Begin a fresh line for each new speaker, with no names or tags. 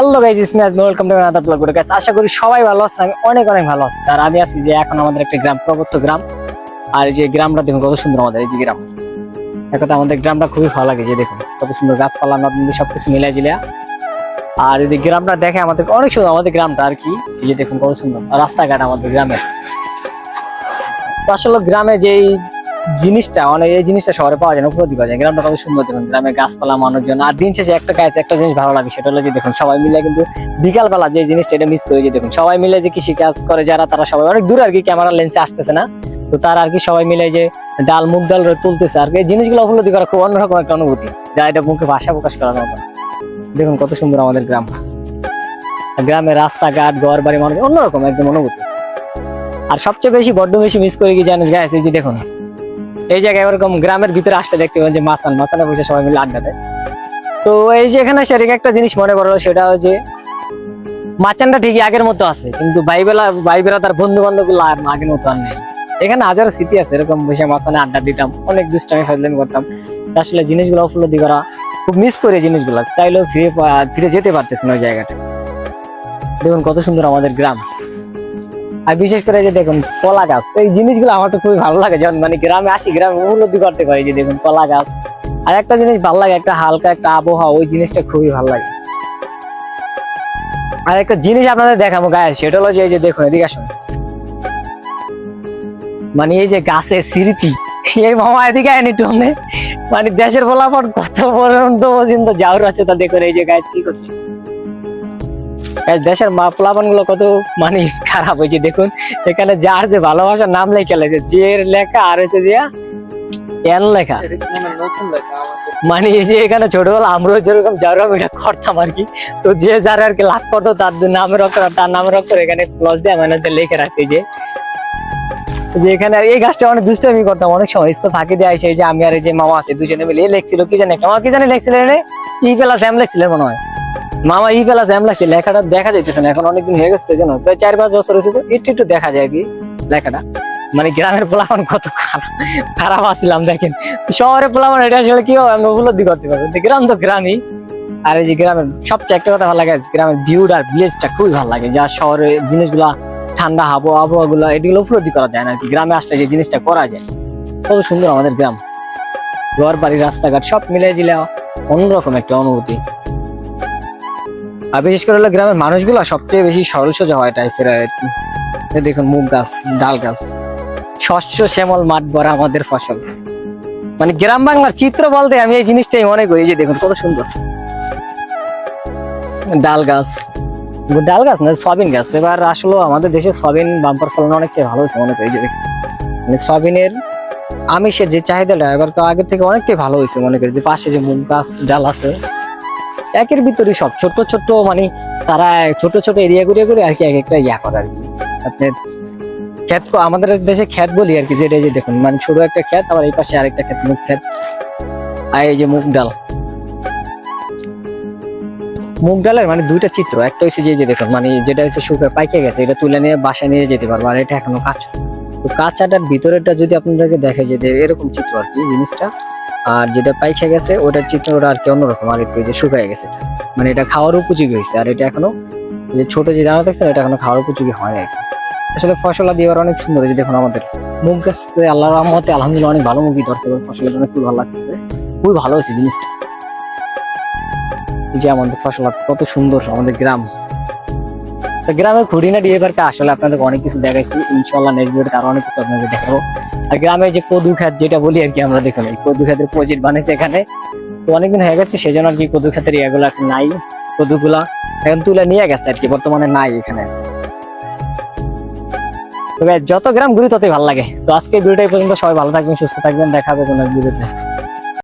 Hello guys Ismi Azmi welcome to another blog video guys আশা করি সবাই ভালো আছেন, আমি অনেক অনেক ভালো আছি। আর আমি আছি যে এখন আমাদের একটা গ্রাম প্রবত্ত গ্রাম। আর এই যে গ্রামটা দেখুন, কত সুন্দর আমাদের, এই যে গ্রাম। এক কথা আমাদের গ্রামটা খুবই ভালো লাগে যে দেখুন, কত সুন্দর গাছপালা নদ নদী সবকিছু মিলাই জিলিয়া আর এই যে গ্রামটা দেখে আমাদের, অনেক সুন্দর আমাদের গ্রামটা, আর কি। এই যে দেখুন, কত সুন্দর রাস্তাঘাট আমাদের গ্রামের। তো আসলে গ্রামে যেই জিনিসটা অনেক এই জিনিসটা শহরে পাওয়া যায় না, উপলব্ধি পাওয়া যায় গ্রামটা কত সুন্দর দেখুন গ্রামের গাছপালা, মানুষজন। আর দিন শেষে একটা কাজ একটা জিনিস ভালো লাগে, সেটা হলো যে দেখুন, সবাই মিলে কিন্তু বিকালবেলা যে জিনিসটা এটা মিস করে যে দেখুন, সবাই মিলে যে কৃষি কাজ করে, যারা তারা সবাই, অনেক দূর আর কি ক্যামেরা লেন্সে আসতেছে না, তো তারা আর কি সবাই মিলে যে ডাল, মুগ ডাল তুলতেছে, আর এই জিনিসগুলো উপলব্ধি করা খুব অন্যরকম একটা অনুভূতি, যা এটা মুখে ভাষা প্রকাশ করার মতো। দেখুন কত সুন্দর আমাদের গ্রাম। গ্রামের রাস্তাঘাট ঘর বাড়ি মানুষ, অন্যরকম একদম অনুভূতি। আর সবচেয়ে বেশি, বড্ড বেশি মিস করে কি জানিস গাছ এই যে দেখুন এই জায়গায় এরকম গ্রামের ভিতরে আসতে দেখতে পাবেন যে মাছান মাছানে বসে সবাই মিলে আড্ডা দেয়। তো এই যে এখানে সেদিকে একটা জিনিস মনে করো সেটা হচ্ছে মাচানটা ঠিকই আগের মতো আছে, কিন্তু বাইবেলা বাইবেলা তার বন্ধু বান্ধবগুলো আর আগের মতো আর নেই। এখানে হাজারো স্মৃতি আছে, এরকম বসে মাছানে আড্ডা দিতাম, অনেক দুষ্টামি ফাজলামি করতাম। আসলে জিনিসগুলো উপলব্ধি করা, খুব মিস করে জিনিসগুলো। চাইলেও ফিরে ফিরে যেতে পারতেছে না ওই জায়গাটা দেখুন কত সুন্দর আমাদের গ্রাম। আর বিশেষ করে যে দেখুন, কলা গাছ। এই জিনিসগুলো আমার তো খুবই ভালো লাগে। যখন মানে গ্রামে আসি, গ্রামে উপলব্ধি করতে পারি যে দেখুন, কলা গাছ। আর একটা জিনিস ভালো লাগে, একটা হালকা একটা আবহাওয়া, ওই জিনিসটা খুবই ভালো লাগে। আর একটা জিনিস আপনাদের দেখাবো গায়ে, সেটা হলো যে এই যে দেখুন, এদিকে আসুন। মানে এই যে গাছের স্মৃতি, এই মামা এদিকে আয়নি টমনে মানে দেশের ফলাফল কত পর্যন্ত পর্যন্ত যাওয়ার আছে তা দেখুন, এই যে গায়ে কি করছে। দেশের মা প্লাবনগুলো কত মানে খারাপ হয়েছে দেখুন। এখানে যার যে ভালোবাসার নাম লেখা লেগেছে জের লেখা আর হচ্ছে দিয়া এন লেখা। মানে এই যে এখানে ছোটবেলা আমরাও যেরকম যাওয়ার এটা করতাম আর কি। তো যে যার আর কি লাভ করতো তার নামের অক্ষর তার নামের অক্ষর এখানে প্লাস দিয়ে মানে লিখে রাখতে যে। যে এখানে আর এই গাছটা অনেক দুষ্টামি করতাম অনেক সময়। স্কুল ফাঁকি দিয়ে আসে যে আমি আর এই যে মামা আছে দুজনে মিলে লেখছিল কি জানে আমার কি জানি লেখছিল রে? ই প্লাস এম লেখছিলেন মনে হয়। মামা ই প্লাস এম লাগছে লেখাটা দেখা যাইতেছে না? এখন অনেকদিন হয়ে গেছে জন্য। প্রায় চার পাঁচ বছর হয়েছে তো, একটু একটু দেখা যায় কি লেখাটা। মানে গ্রামের পোলাপান কত খারাপ খারাপ আসছিলাম দেখেন। শহরের পোলাপান, এটা আসলে কি হয় আমরা উপলব্ধি করতে পারব। গ্রাম তো গ্রামই। আর এই যে গ্রামের, সবচেয়ে একটা কথা ভালো লাগে গ্রামের ভিউড আর ভিলেজটা খুবই ভালো লাগে। যা শহরে জিনিসগুলা, ঠান্ডা আবহাওয়া গুলা এগুলো উপলব্ধি করা যায় না আর কি। গ্রামে আসলে যে জিনিসটা করা যায়, কত সুন্দর আমাদের গ্রাম। ঘর বাড়ি রাস্তাঘাট, সব মিলে জিলে অন্যরকম একটা অনুভূতি। আর বিশেষ করে হলো গ্রামের মানুষগুলো সবচেয়ে বেশি সরল সোজা হয় টাইপের দেখুন মুগ গাছ, ডাল গাছ। শস্য, শ্যামল, মাঠ ভরা আমাদের ফসল। মানে গ্রাম বাংলার চিত্র বলতে আমি এই জিনিসটাই মনে করি যে দেখুন কত সুন্দর। ডাল গাছ। ডাল গাছ না, সয়াবিন গাছ। এবার আসলে আমাদের দেশে সয়াবিন বাম্পার ফলন অনেকটাই ভালো হয়েছে মনে করি যে। মানে সয়াবিনের আমিষের যে চাহিদাটা, এবার আগের থেকে অনেকটাই ভালো হয়েছে মনে করি, যে পাশে যে মুগ গাছ, ডাল আছে। একের ভিতরে সব। ছোট ছোট মানে তারা ছোট ছোট এরিয়া করে করে আর কি এক একটা ইয়া করে আর কি। আপনার কো- আমাদের দেশে ক্ষেত বলি আর কি, যেটা যে দেখুন মানে ছোট একটা ক্ষেত, আবার এই পাশে আরেকটা ক্ষেত মুখ ক্ষেত। আর এই যে মুগ ডাল। মুগ ডালের মানে দুইটা চিত্র, একটা হচ্ছে যে যে দেখুন মানে যেটা হচ্ছে শুকে পাইকে গেছে, এটা তুলে নিয়ে বাসায় নিয়ে যেতে পারব, আর এটা এখনও কাঁচা। তো কাঁচাটার ভিতরেটা যদি আপনাদেরকে দেখে যে এরকম চিত্র আর কি, জিনিসটা। আর যেটা পাইকে গেছে, ওটার চিত্রটা আর কি অন্যরকম, আর একটু যে শুকায় গেছে মানে এটা খাওয়ার উপযোগী হয়েছে, আর এটা এখনও যে ছোট যে দানা দেখছেন, এটা এখনও খাওয়ার উপযোগী হয় না আসলে ফসলা দিয়ে এবার অনেক সুন্দর যে দেখুন আমাদের। মুখ গাছ আল্লাহর রহমতে, আলহামদুলিল্লাহ অনেক ভালো মুভি ধরছে ফসলের জন্য খুবই ভালো লাগতেছে। খুবই ভালো হয়েছে জিনিসটা। এই যে আমাদের ফসলা কত সুন্দর, আমাদের গ্রাম। তো গ্রামের খুঁটিনাটি এবারকে আসলে আপনাদের অনেক কিছু দেখাইছি। ইনশাল্লাহ নেক্সট ভিডিওতে আরও অনেক কিছু আপনাদের দেখাবো। আর গ্রামের যে কদু খাত যেটা বলি আর কি আমরা দেখুন, এই কদু খাতের প্রজেক্ট বানিয়েছে এখানে। তো অনেকদিন হয়ে গেছে, সেজন্য আর কি কদু খাতের ইয়াগুলো এখন নাই, কদুগুলা এখন তুলে নিয়ে গেছে আর কি, বর্তমানে নাই এখানে। তো যত গ্রাম ঘুরি ততই ভালো লাগে। তো আজকে ভিডিওটা পর্যন্ত, সবাই ভালো থাকবেন, সুস্থ থাকবেন, দেখা হবে কোনো ভিডিওতে